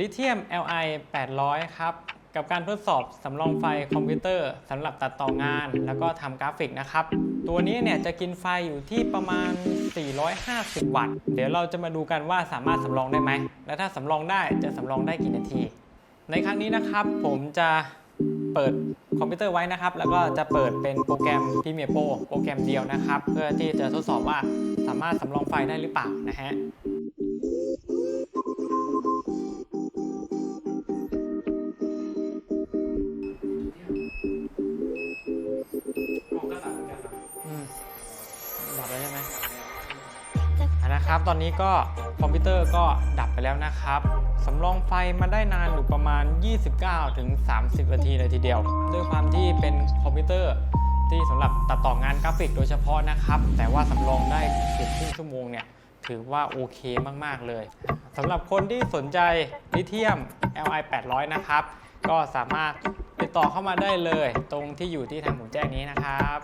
ลิเธียม Li 800 ครับ กับการทดสอบสำรองไฟคอมพิวเตอร์สำหรับตัดต่องาน แล้วก็ทำกราฟิกนะครับ ตัวนี้เนี่ยจะกินไฟอยู่ที่ประมาณ 450 วัตต์ เดี๋ยวเราจะมาดูกันว่าสามารถสำรองได้ไหม และถ้าสำรองได้จะสำรองได้กี่นาที ในครั้งนี้นะครับผมจะเปิดคอมพิวเตอร์ไว้นะครับ แล้วก็จะเปิดเป็นโปรแกรม Premiere Pro โปรแกรมเดียวนะครับ เพื่อที่จะทดสอบว่าสามารถสำรองไฟได้หรือเปล่านะฮะ นะครับ ตอนนี้ก็คอมพิวเตอร์ก็ดับไปแล้วนะครับสำรองไฟมาได้นานอยู่ประมาณ 29ถึง30นาทีเลยทีเดียว ด้วยความที่เป็นคอมพิวเตอร์ที่สำหรับตัดต่องานกราฟิกโดยเฉพาะนะครับ แต่ว่าสำรองได้เกือบครึ่งชั่วโมงเนี่ยถือว่าโอเคมาก ๆ เลยสำหรับคนที่สนใจลิเธียม Li 800 นะครับ ก็สามารถติดต่อเข้ามาได้เลย ตรงที่อยู่ที่ทางผมแจ้งนี้นะครับ